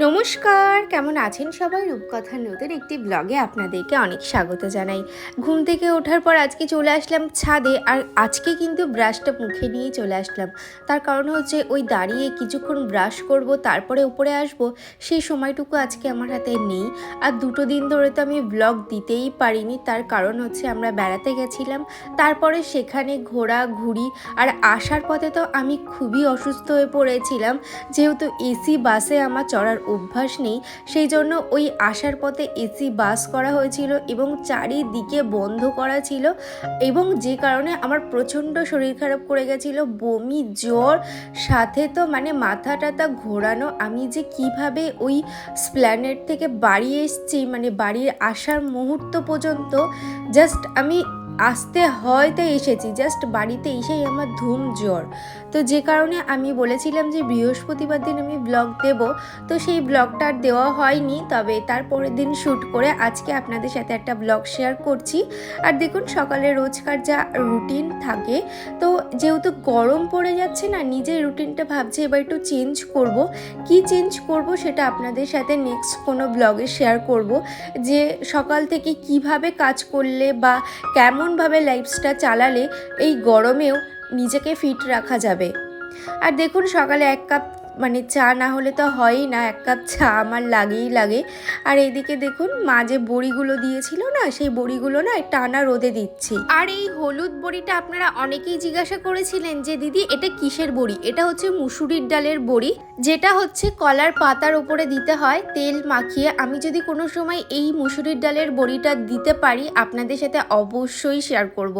নমস্কার, কেমন আছেন সবাই? রূপকথার নতুন একটি ব্লগে আপনাদেরকে অনেক স্বাগত জানাই। ঘুম থেকে ওঠার পর আজকে চলে আসলাম ছাদে আর আজকে কিন্তু ব্রাশটা মুখে নিয়ে চলে আসলাম। তার কারণ হচ্ছে ওই দাঁড়িয়ে কিছুক্ষণ ব্রাশ করব, তারপরে উপরে আসব, সেই সময়টুকু আজকে আমার হাতে নেই। আর দুটো দিন ধরে তো আমি ব্লগ দিতেই পারিনি, তার কারণ হচ্ছে আমরা বেড়াতে গেছিলাম, তারপরে সেখানে ঘোরা, ঘুরি, আর আসার পথে তো আমি খুবই অসুস্থ হয়ে পড়েছিলাম। যেহেতু এসি, বাসে আমার চড়ার অভ্যাস নেই, সেই জন্য ওই আসার পথে এসি বাস করা হয়েছিল এবং চারিদিকে বন্ধ করা ছিল এবং যে কারণে আমার প্রচণ্ড শরীর খারাপ করে গেছিল, বমি, জ্বর, সাথে তো মানে মাথা টাথা ঘোরানো। আমি যে কীভাবে ওই স্প্ল্যানেট থেকে বাড়ি এসছি মানে বাড়ির আসার মুহূর্ত পর্যন্ত জাস্ট আমি আসতে হয়তো এসেছি জাস্ট বাড়িতে এসেই আমার ধুম জ্বর। তো যে কারণে আমি বলেছিলাম যে বৃহস্পতিবার দিন আমি ব্লগ দেব, তো সেই ব্লগটা আর দেওয়া হয়নি, তবে তার পরের দিন শ্যুট করে আজকে আপনাদের সাথে একটা ব্লগ শেয়ার করছি। আর দেখুন, সকালে রোজকার যা রুটিন থাকে, তো যেহেতু গরম পড়ে যাচ্ছে না, নিজের রুটিনটা ভাবছি এবার একটু চেঞ্জ করব। কি চেঞ্জ করব সেটা আপনাদের সাথে নেক্সট কোনো ব্লগে শেয়ার করব, যে সকাল থেকে কীভাবে কাজ করলে বা কেমনভাবে লাইফসটা চালালে এই গরমেও নিজেকে ফিট রাখা যাবে। আর দেখুন সকালে এক কাপ মানে চা না হলে তো হয়ই না, এক কাপ চা আমার লাগেই লাগে। আর এইদিকে দেখুন, মা যে বড়িগুলো দিয়েছিল না, সেই বড়িগুলো না টানা রোদে দিচ্ছি। আর এই হলুদ বড়িটা আপনারা অনেকেই জিজ্ঞাসা করেছিলেন যে, দিদি, এটা কিসের বড়ি? এটা হচ্ছে মুসুরির ডালের বড়ি, যেটা হচ্ছে কলার পাতার উপরে দিতে হয়, তেল মাখিয়ে। আমি যদি কোনো সময় এই মুসুরির ডালের বড়িটা দিতে পারি, আপনাদের সাথে অবশ্যই শেয়ার করব।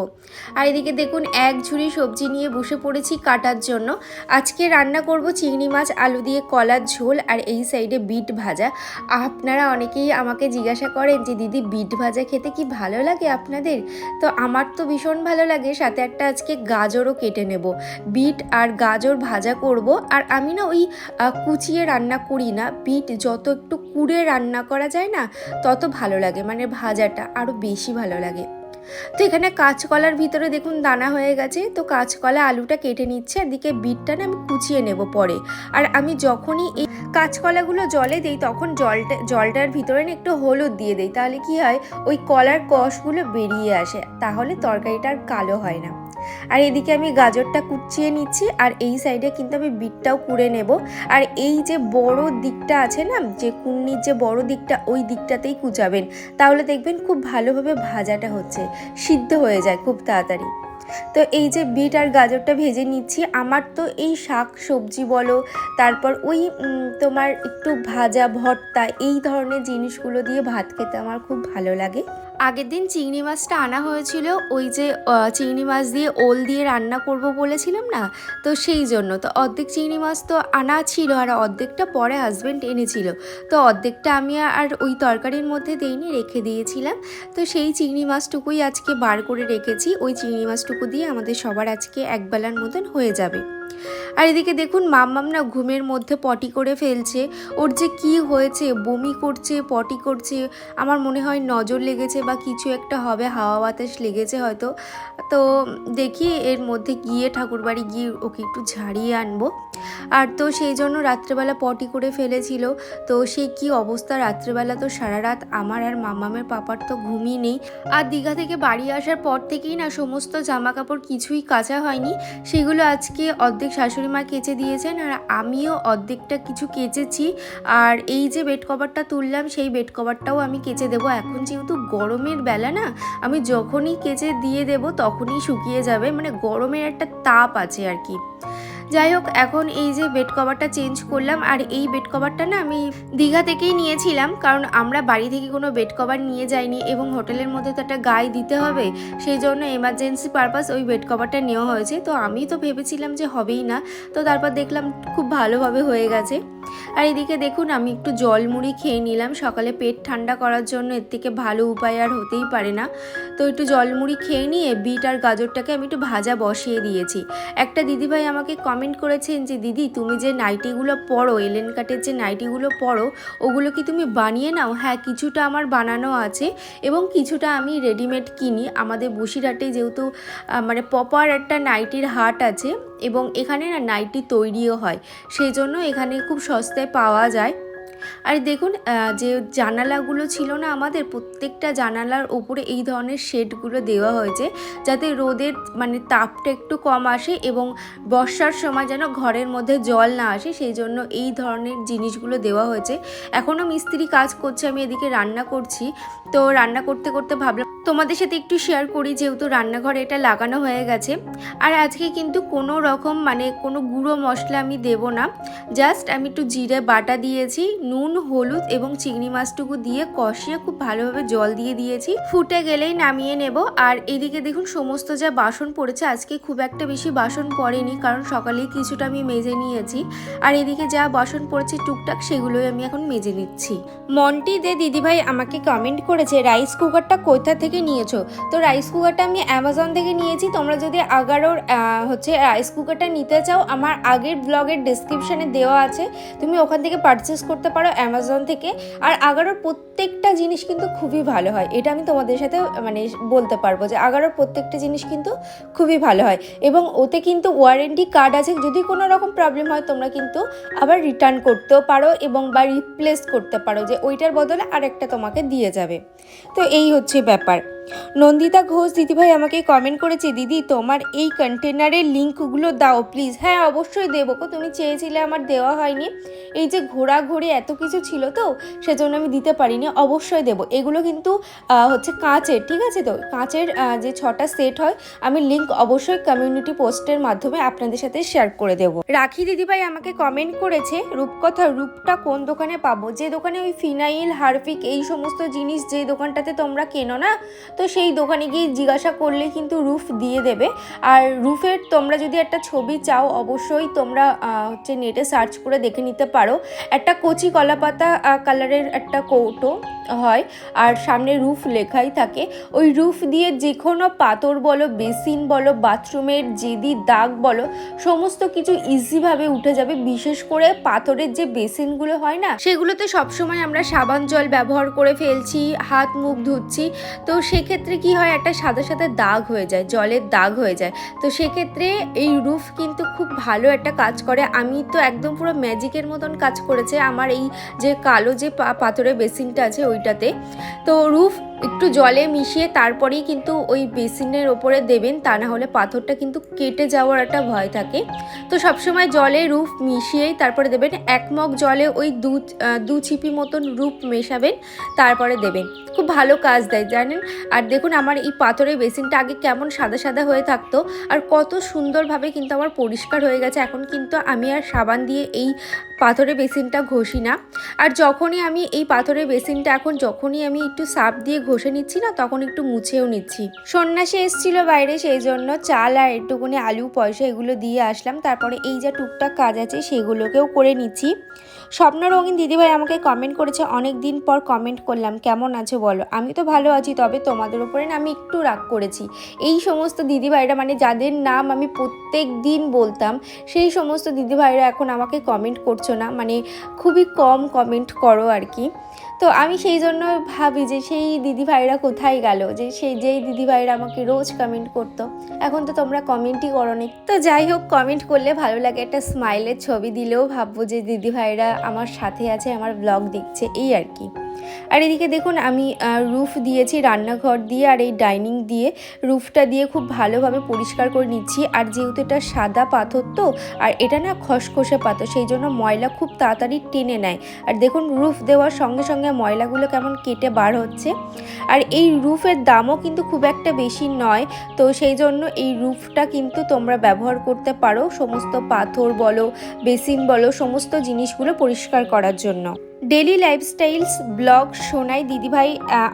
আর এদিকে দেখুন, এক ঝুড়ি সবজি নিয়ে বসে পড়েছি কাটার জন্য। আজকে রান্না করব চিংড়ি মাছ আলু দিয়ে কলার ঝোল আর এই সাইডে বিট ভাজা। আপনারা অনেকেই আমাকে জিজ্ঞাসা করেন যে, দিদি, বিট ভাজা খেতে কি ভালো লাগে আপনাদের? তো আমার তো ভীষণ ভালো লাগে, সাথে একটা আজকে গাজরও কেটে নেব। বিট আর গাজর ভাজা করব। আর আমি না ওই কুচিয়ে রান্না করি না। বিট যত একটু কুড়ে রান্না করা যায় না, তত ভালো লাগে। মানে ভাজাটা আরও বেশি ভালো লাগে। তো এখানে কাঁচকলার ভিতরে দেখুন দানা হয়ে গেছে। তো কাঁচকলা আলুটা কেটে নিচ্ছে আর দিকে বিটটা না আমি কুচিয়ে নেব পরে। আর আমি যখনই এই কাঁচকলাগুলো জলে দিই, তখন জলটা, জলটার ভিতরে না একটু হলুদ দিয়ে দিই। তাহলে কি হয়? ওই কলার কষগুলো বেরিয়ে আসে। তাহলে তরকারিটা আর কালো হয় না। আর এদিকে আমি গাজরটা কুচিয়ে নিচ্ছি, আর এই সাইডে কিন্তু আমি বিটটাও কুড়ে নেব। আর এই যে বড় দিকটা আছে না, যে কুন্নির যে বড় দিকটা, ওই দিকটাতেই কুচাবেন। তাহলে দেখবেন খুব ভালোভাবে ভাজাটা হচ্ছে, সিদ্ধ হয়ে যায় খুব তাড়াতাড়ি। তো এই যে বিট আর গাজরটা ভেজে নিচ্ছি, আমার তো এই শাক সবজি বলো, তারপর ওই তোমার একটু ভাজা, ভর্তা, এই ধরনের জিনিসগুলো দিয়ে ভাত খেতে আমার খুব ভালো লাগে। আগের দিন চিংড়ি মাছটা আনা হয়েছিল, ওই যে চিংড়ি মাছ দিয়ে ওল দিয়ে রান্না করব বলেছিলাম না? তো সেই জন্য। তো অর্ধেক চিংড়ি মাছ তো আনা ছিল আর অর্ধেকটা পরে হাজব্যান্ড এনেছিল। তো অর্ধেকটা আমি আর ওই তরকারির মধ্যে দেইনি, রেখে দিয়েছিলাম। তো সেই চিংড়ি মাছটুকুই আজকে বার করে রেখেছি। ওই চিংড়ি মাছটুকু দিয়ে আমাদের সবার আজকে একবেলার মতন হয়ে যাবে। আর এদিকে দেখুন, মাম্মাম না ঘুমের মধ্যে পটি করে ফেলছে। ওর যে কি হয়েছে, বমি করছে, পটি করছে, আমার মনে হয় নজর লেগেছে বা কিছু একটা হবে, হাওয়া বাতাস লেগেছে হয়তো। তো দেখি এর মধ্যে গিয়ে ঠাকুরবাড়ি গিয়ে ওকে একটু ঝাড়িয়ে আনব। আর তো সেই জন্য রাত্রেবেলা পটি করে ফেলেছিল। তো সেই কি অবস্থা? রাত্রেবেলা তো সারা রাত আমার আর মামামের পাপার তো ঘুমই নেই। আর দীঘা থেকে বাড়ি আসার পর থেকেই না সমস্ত জামা কাপড় কিছুই কাচা হয়নি। সেগুলো আজকে অর্ধেক শাশুড়ি মা কেচে দিয়েছেন আর আমিও অর্ধেকটা কিছু কেচেছি। আর এই যে বেড কভারটা তুললাম, সেই বেড কভারটাও আমি কেচে দেবো। এখন যেহেতু গরমের বেলা না, আমি যখনই কেচে দিয়ে দেব তখনই শুকিয়ে যাবে। মানে গরমের একটা তাপ আছে আর কি। যাই হোক, এখন এই যে বেড কভারটা চেঞ্জ করলাম, আর এই বেড কভারটা না আমি দীঘা থেকেই নিয়েছিলাম, কারণ আমরা বাড়ি থেকে কোনো বেড কভার নিয়ে যাইনি এবং হোটেলের মধ্যে তো একটা গায়ে দিতে হবে, সেই জন্য এমার্জেন্সি পারপাস ওই বেড কভারটা নেওয়া হয়েছে। তো আমি তো ভেবেছিলাম যে হবেই না, তো তারপর দেখলাম খুব ভালোভাবে হয়ে গেছে। আর এদিকে দেখুন, আমি একটু জল মুড়ি খেয়ে নিলাম, সকালে পেট ঠান্ডা করার জন্য এর থেকে ভালো উপায় আর হতেই পারে না। তো একটু জল মুড়ি খেয়ে নিয়ে, বিট আর গাজরটাকে আমি একটু ভাজা বসিয়ে দিয়েছি। একটা দিদিভাই আমাকে কমেন্ট করেছেন যে, দিদি, তুমি যে নাইটিগুলো পরো এলেন কাটের যে নাইটিগুলো পরো, ওগুলো কি তুমি বানিয়ে নাও? হ্যাঁ কিছুটা আমার বানানো আছে এবং কিছুটা আমি রেডিমেড কিনি। আমাদের বসিরহাটে যেহেতু মানে পপার একটা নাইটির হাট আছে এবং এখানে না নাইটি তৈরিও হয়। সেই জন্য এখানে খুব সস্তায় পাওয়া যায়। আর দেখুন যে জানালাগুলো ছিল না আমাদের, প্রত্যেকটা জানালার ওপরে এই ধরনের শেডগুলো দেওয়া হয়েছে, যাতে রোদের মানে তাপটা একটু কম আসে এবং বর্ষার সময় যেন ঘরের মধ্যে জল না আসে, সেই জন্য এই ধরনের জিনিসগুলো দেওয়া হয়েছে। এখনও মিস্ত্রি কাজ করছে, আমি এদিকে রান্না করছি। তো রান্না করতে করতে ভাবলাম, তোমাদের সাথে একটু শেয়ার করি, যেহেতু রান্নাঘরে এটা লাগানো হয়ে গেছে। আর আজকে কিন্তু কোনো রকম মানে কোনো গুঁড়ো মশলা আমি দেব না জাস্ট আমি একটু জিরে বাটা দিয়েছি, নুন হলুদ এবং চিংড়ি মাছটুকু দিয়ে কষিয়ে খুব ভালোভাবে জল দিয়ে দিয়েছি। ফুটে গেলেই নামিয়ে নেব। আর এদিকে দেখুন, সমস্ত যা বাসন পড়েছে, আজকে খুব একটা বেশি বাসন পড়েনি, কারণ সকালেই কিছুটা আমি মেজে নিয়েছি। আর এদিকে যা বাসন পড়েছে টুকটাক, সেগুলোই আমি এখন মেজে নিচ্ছি। মন্টি দে দিদিভাই আমাকে কমেন্ট করেছে রাইস কুকারটা কোথা থেকে নিয়েছো? তো রাইস কুকারটা আমি অ্যামাজন থেকে নিয়েছি। তোমরা যদি আগারোর হচ্ছে রাইস কুকারটা নিতে চাও, আমার আগের ব্লগের ডিসক্রিপশানে দেওয়া আছে। তুমি ওখান থেকে পারচেস করতে পারো। অ্যামাজন থেকে। আর আগারোর প্রত্যেকটা জিনিস কিন্তু খুবই ভালো হয়। এটা আমি তোমাদের সাথে মানে বলতে পারব যে আগারোর প্রত্যেকটা জিনিস কিন্তু খুবই ভালো হয়। এবং ওতে কিন্তু ওয়ারেন্টি কার্ড আছে। যদি কোনো রকম প্রবলেম হয়, তোমরা কিন্তু আবার রিটার্ন করতেও পারো এবং বা রিপ্লেস করতে পারো যে ওইটার বদলে আরেকটা তোমাকে দিয়ে যাবে। তো এই হচ্ছে ব্যাপার। নন্দিতা ঘোষ, দিদিভাই আমাকে কমেন্ট করেছে, দিদি, তোমার এই কন্টেনারের লিঙ্কগুলো দাও প্লিজ হ্যাঁ অবশ্যই দেবো গো, তুমি চেয়েছিলে আমার দেওয়া হয়নি। এই যে ঘোরাঘুরি এত কিছু ছিল তো, সেজন্য আমি দিতে পারিনি, অবশ্যই দেবো। এগুলো কিন্তু হচ্ছে কাঁচের, ঠিক আছে তো? কাঁচের যে ছটা সেট হয়, আমি লিঙ্ক অবশ্যই কমিউনিটি পোস্টের মাধ্যমে আপনাদের সাথে শেয়ার করে দেবো। রাখি দিদিভাই আমাকে কমেন্ট করেছে রূপকথা রূপটা কোন দোকানে পাবো? যে দোকানে ওই ফিনাইল, হারফিক, এই সমস্ত জিনিস যে দোকানটাতে তোমরা কেনো না তো সেই দোকানে গিয়ে জিজ্ঞাসা করলে কিন্তু রুফ দিয়ে দেবে। আর রুফের তোমরা যদি একটা ছবি চাও, অবশ্যই তোমরা হচ্ছে নেটে সার্চ করে দেখে নিতে পারো। একটা কচি কলাপাতা কালারের একটা কৌটো হয়, আর সামনে রুফ লেখাই থাকে। ওই রুফ দিয়ে যে কোনো পাথর বলো, বেসিন বলো, বাথরুমের জেদি দাগ বলো, সমস্ত কিছু ইজিভাবে উঠে যাবে। বিশেষ করে পাথরের যে বেসিনগুলো হয় না, সেগুলোতে সবসময় আমরা সাবান জল ব্যবহার করে ফেলছি হাত মুখ ধুচ্ছি। তো সেক্ষেত্রে কি হয়, একটা সাদা সাদা দাগ হয়ে যায়, জলের দাগ হয়ে যায়। তো সেক্ষেত্রে এই রুফ কিন্তু খুব ভালো একটা কাজ করে। আমি তো একদম পুরো ম্যাজিকের মতন কাজ করেছে। আমার এই যে কালো যে পাথরের বেসিনটা আছে ওইটাতে। তো রুফ একটু জলে মিশিয়ে তারপরেই কিন্তু ওই বেসিনের ওপরে দেবেন, তা না হলে পাথরটা কিন্তু কেটে যাওয়ার একটা ভয় থাকে। তো সবসময় জলে রুফ মিশিয়েই তারপরে দেবেন, এক মগ জলে ওই দু দু ছিপি মতন রূপ মেশাবেন, তারপরে দেবেন। খুব ভালো কাজ দেয়, জানেন? আর দেখুন আমার এই পাথরের বেসিনটা আগে কেমন সাদা সাদা হয়ে থাকতো, আর কত সুন্দরভাবে কিন্তু আমার পরিষ্কার হয়ে গেছে। এখন কিন্তু আমি আর সাবান দিয়ে এই পাথরের বেসিনটা ঘষি না। আর যখনই আমি এই পাথরের বেসিনটা এখন, যখনই আমি একটু সাপ দিয়ে ঘষে নিচ্ছি না, তখন একটু মুছেও নিচ্ছি। সন্ন্যাসে এসেছিল বাইরে, সেই জন্য চাল আর একটুখানি আলু, পয়সা এগুলো দিয়ে আসলাম। তারপরে এই যা টুকটাক কাজ আছে, সেগুলোকেও করে নিচ্ছি। স্বপ্ন রঙিন দিদিভাই আমাকে কমেন্ট করেছে, অনেক দিন পর কমেন্ট করলাম, কেমন আছো বলো? আমি তো ভালো আছি, তবে তোমাদের উপরে না আমি একটু রাগ করেছি। এই সমস্ত দিদিভাইরা মানে যাদের নাম আমি প্রত্যেক দিন বলতাম, সেই সমস্ত দিদিভাইরা এখন আমাকে কমেন্ট করছ না? মানে খুবই কম কমেন্ট করো আর কি। তো আমি সেই জন্য ভাবি যে সেই দিদিভাইরা কোথায় গেল? যে সেই যেই দিদিভাইরা আমাকে রোজ কমেন্ট করতো। এখন তো তোমরা কমেন্টই করো নি তো যাই হোক কমেন্ট করলে ভালো লাগে। একটা স্মাইলের ছবি দিলেও ভাববো যে দিদিভাইরা আমার সাথে আছে, আমার ব্লগ দেখছে, এই আর কি। আর এদিকে দেখুন, আমি রুফ দিয়েছি রান্নাঘর দিয়ে আর এই ডাইনিং দিয়ে। রুফটা দিয়ে খুব ভালোভাবে পরিষ্কার করে নিচ্ছি। আর যেহেতু এটা সাদা পাথর তো, আর এটা না খসখসে পাথর, সেই জন্য ময়লা খুব তাড়াতাড়ি টেনে নেয়। আর দেখুন রুফ দেওয়ার সঙ্গে সঙ্গে সঙ্গে ময়লাগুলো কেমন কেটে বার হচ্ছে। আর এই রুফের দামও কিন্তু খুব একটা বেশি নয়। তো সেই জন্য এই রুফটা কিন্তু তোমরা ব্যবহার করতে পারো। সমস্ত পাথর বলো, বেসিন বলো, সমস্ত জিনিসগুলো পরিষ্কার করার জন্য। ডেলি লাইফস্টাইলস ব্লগ সোনাই দিদিভাই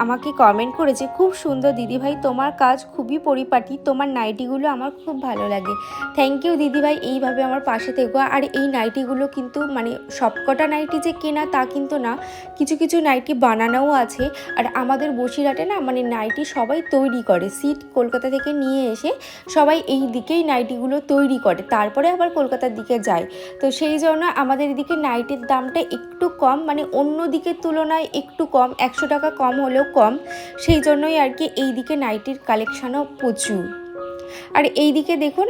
আমাকে কমেন্ট করেছে, খুব সুন্দর দিদিভাই, তোমার কাজ খুবই পরিপাটি, তোমার নাইটিগুলো আমার খুব ভালো লাগে। থ্যাংক ইউ দিদিভাই, এইভাবে আমার পাশে থেকো। আর এই নাইটিগুলো কিন্তু মানে সবকটা নাইটি যে কেনা তা কিন্তু না, কিছু কিছু নাইটি বানানোও আছে। আর আমাদের বসিরহাটে না মানে নাইটি সবাই তৈরি করে। সিট কলকাতা থেকে নিয়ে এসে সবাই এই দিকেই নাইটিগুলো তৈরি করে, তারপরে আবার কলকাতার দিকে যায়। তো সেই জন্য আমাদের এদিকে নাইটির দামটা একটু কম মানে অন্য দিকের তুলনায় একটু কম, একশো টাকা কম হলেও কম। সেই জন্যই আর কি এই দিকে নাইটির কালেকশানও প্রচুর। আর এই দিকে দেখুন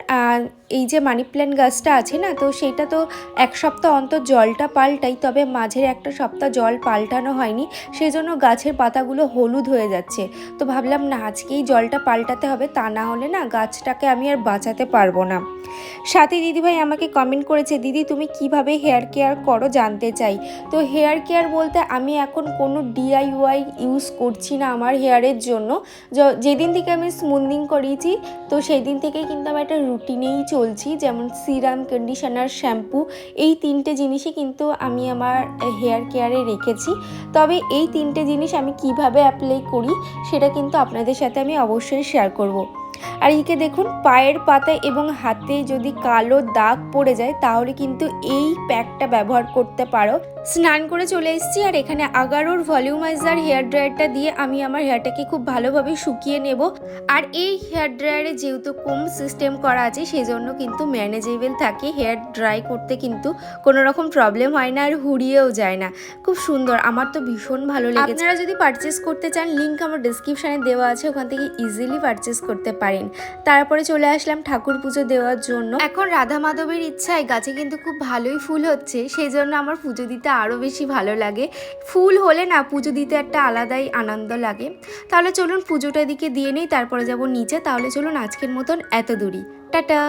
এই যে মানি প্ল্যান্ট গাছটা আছে না, তো সেটা তো এক সপ্তাহ অন্তর জলটা পাল্টাই, তবে মাঝের একটা সপ্তাহ জল পাল্টানো হয়নি সেই জন্য গাছের পাতাগুলো হলুদ হয়ে যাচ্ছে। তো ভাবলাম না, আজকেই জলটা পাল্টাতে হবে, তা না হলে না গাছটাকে আমি আর বাঁচাতে পারব না। সাথে দিদিভাই আমাকে কমেন্ট করেছে, দিদি, তুমি কীভাবে হেয়ার কেয়ার করো জানতে চাই? তো হেয়ার কেয়ার বলতে আমি এখন কোনো ডিআইওয়াই ইউজ করছি না আমার হেয়ারের জন্য। যেদিন থেকে আমি স্মুদিং করিয়েছি তো সেই দিন থেকেই কিন্তু আমি একটা রুটিনেই চলছি, যেমন সিরাম কন্ডিশনার শ্যাম্পু এই তিনটে জিনিসই কিন্তু আমি আমার হেয়ার কেয়ারে রেখেছি তবে এই তিনটে জিনিস আমি কীভাবে অ্যাপ্লাই করি সেটা কিন্তু আপনাদের সাথে আমি অবশ্যই শেয়ার করব। আর একে দেখুন, পায়ের পাতায় এবং হাতে যদি কালো দাগ পড়ে যায়, তাহলে কিন্তু এই প্যাকটা ব্যবহার করতে পারো স্নান করে চলে এসেছি আর এখানে আগারোর ভলিউমাইজার হেয়ার ড্রায়ারটা দিয়ে আমি আমার হেয়ারটাকে খুব ভালোভাবে শুকিয়ে নেব। আর এই হেয়ার ড্রায়ারে যেহেতু কম সিস্টেম করা আছে সেই জন্য কিন্তু ম্যানেজেবল থাকে। হেয়ার ড্রাই করতে কিন্তু কোনো রকম প্রবলেম হয় না আর হুড়িয়েও যায় না। খুব সুন্দর, আমার তো ভীষণ ভালো লেগেছে। আপনারা যদি পারচেস করতে চান লিঙ্ক আমার ডিসক্রিপশানে দেওয়া আছে, ওখান থেকে ইজিলি পারচেস করতে পারেন। তারপরে চলে আসলাম ঠাকুর পুজো দেওয়ার জন্য। এখন রাধা মাধবের ইচ্ছায় গাছে কিন্তু খুব ভালোই ফুল হচ্ছে সেই জন্য আমার পুজো দিতে আরও বেশি ভালো লাগে। ফুল হলে না পুজো দিতে একটা আলাদাই আনন্দ লাগে। তাহলে চলুন পুজোটা দিকে দিয়ে নিই, তারপরে যাব নিচে। তাহলে চলুন আজকের মতন এত দূরই। টাটা!